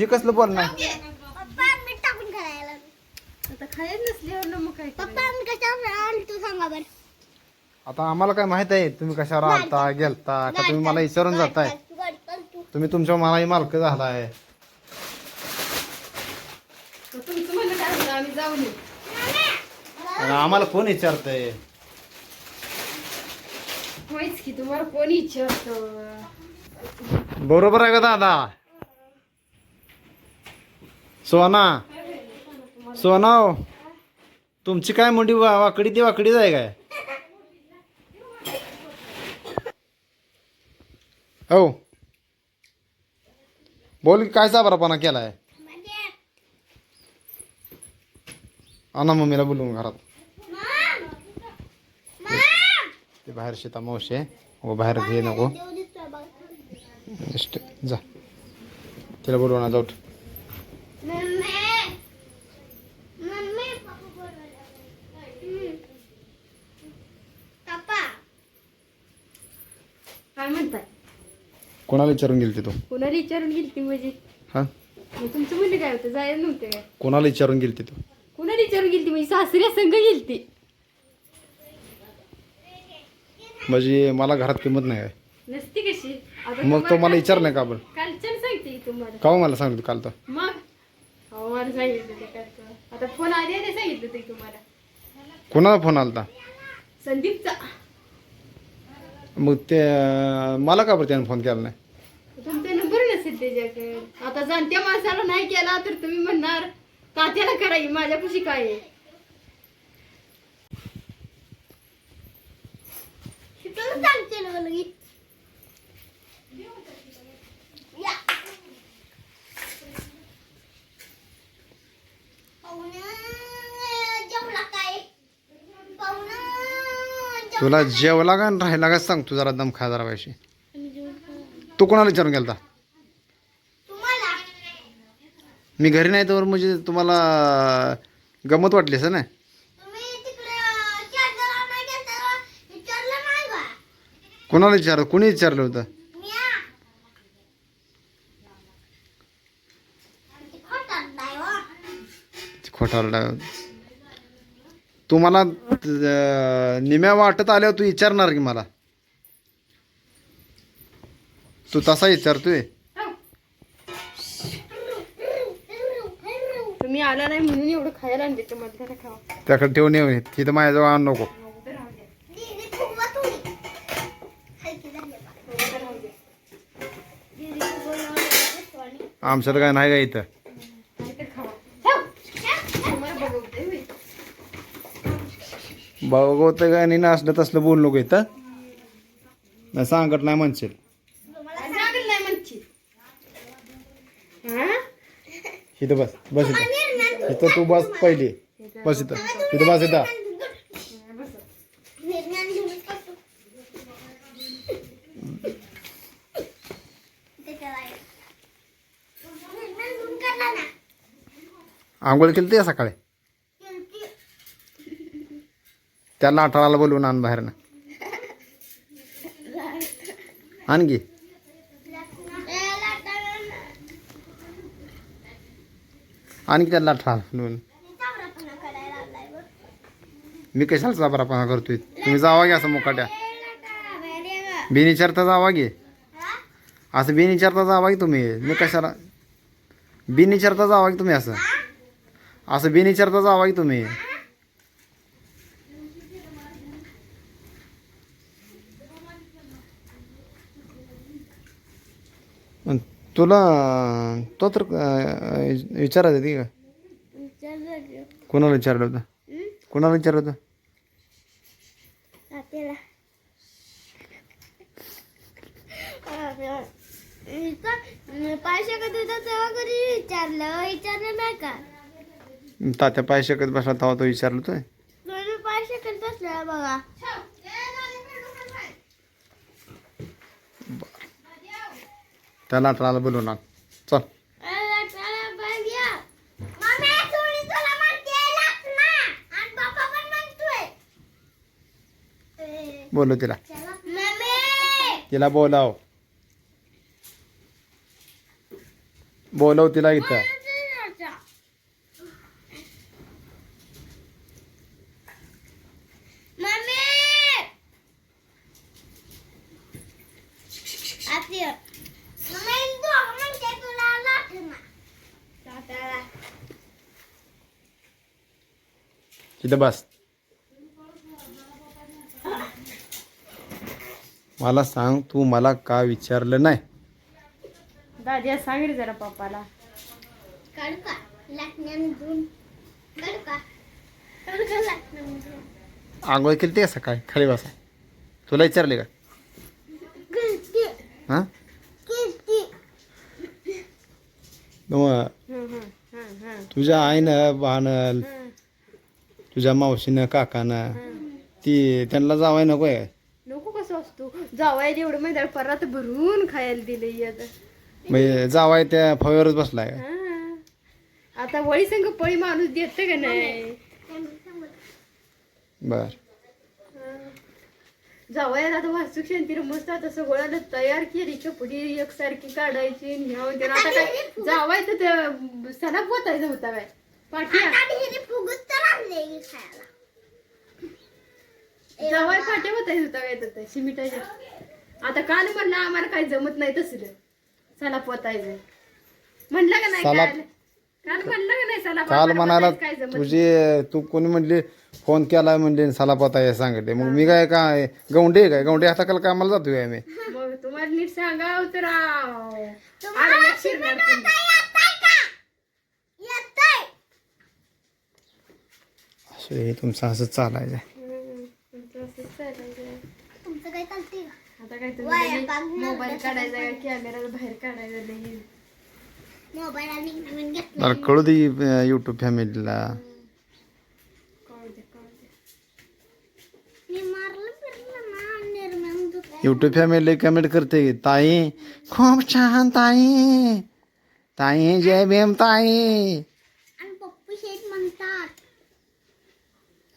हे कसलं बोल नाही पप्पा मीठ टाकून खायला आता खायच नसल्यावर ना मग काय पप्पा मी कशावर आणतो सांगा बरं. आता आम्हाला काय माहीत आहे तुम्ही कशावर आलता गेलता का तुम्ही मला विचारून जाताय? तुम्ही तुमच्या मलाही मालक झालाय तर तुमचं म्हणणं काय होतं? आम्ही जाऊन येऊ. आणि आम्हाला कोण विचारतंय? होयच की तुम्हाला कोणी विचारतं? बरोबर आहे का दादा? सोना सोना हो. तुमची काय मुंडी वा- वाकडी ती वाकडीच आहे काय? हो. बोल काय साबरापणा केलाय? आणा मम्मीला बोलून घरात. ते बाहेर शेता मावशी हो बाहेर घे नको. जा. तिला बोलवा ना जाऊ कोणाला विचारून गेलती तू? कोणाला विचारून गेली ती म्हणजे? हा? मग तुमचं म्हणणं काय होतं? जायला नव्हतं काय? कोणाला विचारून गेलती तू? कोणाला विचारून गेली ती म्हणजे सासऱ्या संघ गेली ती म्हणजे मला घरात किंमत नाही काय नसती कशी? आता मग तो मला विचार नाही का बरं? कालच्यानं सांगते की तुम्हाला. का हो मला सांगितलं काल तर मग? मला सांगितलं ते कालचं. आता फोन आधी आधी सांगितलं ते तुम्हाला. कोणाला फोन आलता? संदीपचा. मग ते मला का बरं त्याने फोन केला नाही? तुमचा नंबर नसेल त्याच्याकडे. आता जाणत्या माणसाला नाही केला तर तुम्ही म्हणणार तात्याला कराई माझ्यापाशी काय आहे? तुला सांगते ना मुलगी या. पाहुणं जेवला काय? पाहुणं? तुला जेवला का आणि राहिला का सांग तू जरा दम खा जरा पाहिजे तू कोणाला विचारून गेलता? मी घरी नाही तर म्हणजे तुम्हाला गमत वाटली असं ना? कोणाला विचारलं? नाही कोणाला कोणी विचारलं होतं? म्या ते खोटात नाही खोटारडा तू मला अं, निम्या वाटत आल्यावर तू विचारणार की मला. तू तसा विचारतोय. तुम्ही आला नाही म्हणून एवढं खायला तुम्हाला खावा. त्याकडे ठेवून येऊ तिथं माझ्याजवळ आणू नको. आणि आमच्यात काय नाही का इथं नाहीतर खावा तुम्हाला बघवते होय. बघवतं का आणि असलं तसलं बोलू नको इथं. नाही सांगत नाही म्हणशील. नाही हा? इथं बस बस इथं. इथं तू बस पहिली. बस इथं. इथं बस इथं. ना? आंघोळ केली ते सकाळी? त्याला आठवडाला बोलवून आण बाहेरनं. आणखी आणखी त्याला आठवडा मी कशाला चाबरापणा करतोय? तुम्ही जावा घ्या असं मुकाट्या. बाहेर बिनविचारता जावा घे. असं बिनविचारता जावा की तुम्ही. मी कशाला? बिनविचारता जावा की तुम्ही असं. असं बिनविचारता जावा की तुम्ही. तुला तो तर विचारायचं ती का. कोणाला विचारलं होतं? कोणाला विचारलं होतं? पैसे कधी तेव्हा कधी विचारलं? विचारलं नाही का? तात्या पाय शकत बसला तेव्हा तो विचारलं तुम्ही पैसे कधी बसल्या बघा. त्याला आठवडाला बोलवणार चल. अरे, ना. तिला. तिला बोलाव. बोलव तिला इथं. Yeah आती मम्मी तू म्हणते तुला लाटणार लाटायला तिथं बस. मला सांग तू मला का विचारलं नाही? दादी सांग रे जरा पप्पाला. काढू का लाटण्यामधून काढू का काढू का लाटण्यामधून आंघोळ केली ते सकाळी? खाली बसा. तुला विचारले का? किती हां? तुझ्या आईनं बानं तुझ्या मावशीनं काकानं ती त्यांना जावाय नको आहे. नको कसं असतो? जावाय एवढं माहिती परत भरून खायला दिले आता. म्हणजे जावाय त्या फव्यावरच बसलाय. हा. आता वळी संग पळी माणूस देत का नाही? बर. जावयाला आता वास्तू शांतीला मस्त आता सगळ्याला तयार केली कपडी एकसारखी काढायची आणि वगैरे. आता काय? जावाय तर ते सणा पोतायचा होता बाय पाठ्या. आता आणले की खायला जावाय पाट्या होतायचा होता काय तर शिमिटाच्या आता काल म्हणलं आम्हाला काही जमत नाही तसलं चला पोतायचं. म्हणलं का नाही सला- काल? काल म्हणलं का नाही चला काल म्हणाला काय जमत तुझी तू कोणी म्हणली फोन केला म्हणले सलापत आहे सांगते. मग मी काय काय गौंडे काय? गौंडे हाताकाला कामाला जातोय आम्ही. मग तुम्हाला नीट सांगाव तर आव. तुम्हाला आलं लक्षात शिकवत नाही. आता असं हे तुमचं असं चालायचं हम्म, तुमचं असंच चालायचं. तुमचं काय चालतंय का आता काय वाया तुम्ही पागणार मोबाईल कसं काढायचा कॅमेरा बाहेर काढायचा नाही मोबाईल आणि नवीन घेतला मला कळू दे युट्यूब फॅमिलीला कळू दे कळू दे मी मारलं फिरलं ना निर्मळ दुखायला. युट्यूब फॅमिली कमेंट करते ताई खूप छान ताई ताई जय भीम ताई आणि पप्पू शेठ म्हणतात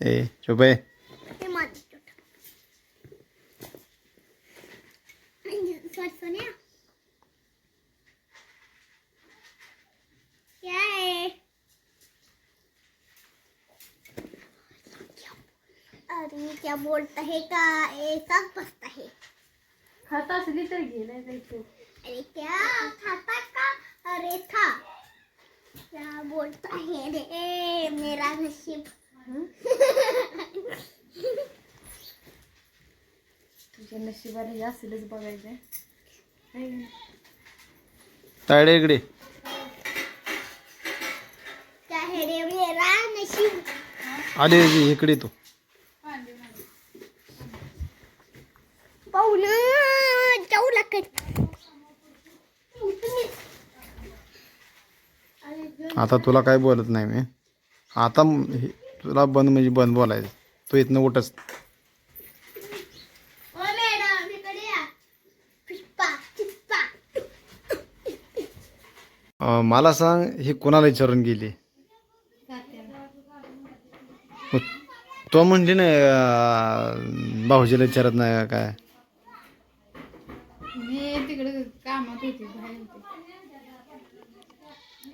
ए चुप आहे ते माझं छोटं. आणि सोन्या क्या है अरे क्या बोलता है का ऐसा बसता है खात असली तर घे नाही जायचं अरे क्या खाता का अरे था क्या बोलता है रे मेरा नसीब तुझ्या नशिबाला हे असेलच बघायचं आहे? तायडे इकडे. क्या है रे मेरा नसीब आले इकडे तू. पाहून जाऊ लागत आता तुला काय बोलत नाही मी. आता म- हे- तुला बंद म्हणजे बंद बोलायचं. तू इथनं उठच ओ मॅडम इकडे या. पुष्पा चिप्पा अं, मला सांग ही कोणाला विचारून गेली? तो म्हणली ना भाऊजीला विचारत नाही का काय?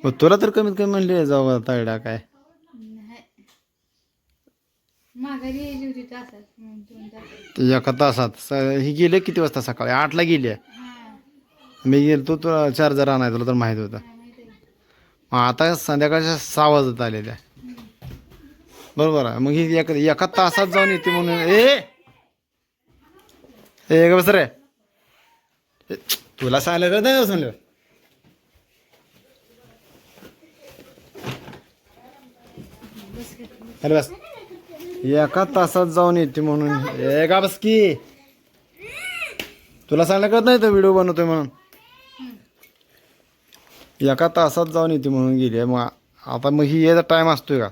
मग तुला तर कमीत कमी म्हणली जाऊ तायडा काय? माघारी यायची होती तासात मग दोन तासात. ते एका तासात. स- ही गेले किती वाजता सकाळी? आठला गेली? हा. मी गेलो तो तुला चार्जर आणाय तुला तर माहीत होतं. काय माहिती आहे. मग आता संध्याकाळच्या सहा वाजत आलेल्या बरोबर आहे. मग ही एका एका तासात जाऊन येते म्हणून. ए! ए ग बस रे. ए, तुला सांगितलं का नाही सांगलं अरे बस. एका तासात जाऊन येते म्हणून. ए का बस की तुला सांगितलं कळत नाही तर व्हिडिओ बनवतोय म्हणून? एका तासात जाऊन येते म्हणून गेली मग आता मग ही याचा टाइम असतोय का?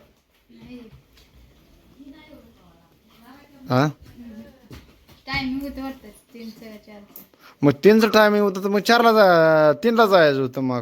हा? मग तीनचं टायमिंग होतं तर मग चारला जा तीनला जायचं होतं मग.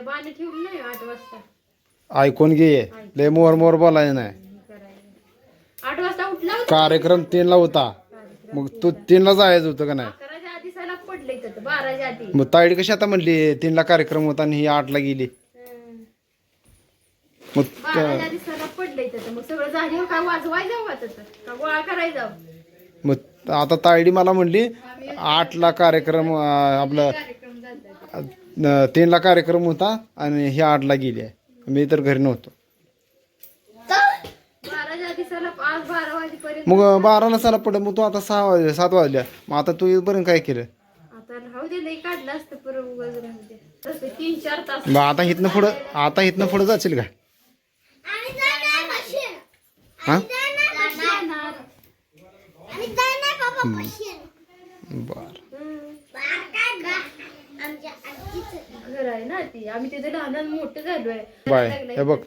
आठ वाजता. ऐकून घे. लय मोर मोर बोलायचं नाही. आठ वाजता उठला कार्यक्रम तीनला होता. मग तू तीनला जायचं होतं का नाही? मग ताईडी कशी आता म्हणली तीनला कार्यक्रम होता आणि ही आठला गेली. हं. मग सला पडले इथं मग आता तायडी मला म्हणली आठला कार्यक्रम आपलं तीनला कार्यक्रम होता आणि ही आठला गेली आहे. मी तर घरी नव्हतो. बाराच्या आधी सला वाजेपर्यंत. मग मग तू आता सहा वाजले सात वाजल्या मग आता तू इथपर्यंत काय केलं? मग आता इथनं पुढं आता इथनं पुढं जाशील का? हा? बर. घर आहे ना ती आम्ही तिथे लहान मोठं बाय हे बघ.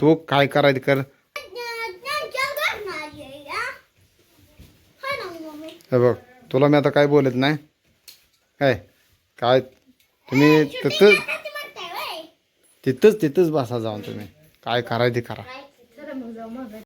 तू काय करायचं कर? हा बघ तुला मी आता काय बोलत नाही काय काय तुम्ही तिथं ती म्हणते, "वय." तिथंच तिथंच बसा जाऊन तुम्ही काय करायचं ते करा चला मग जाऊ माघारी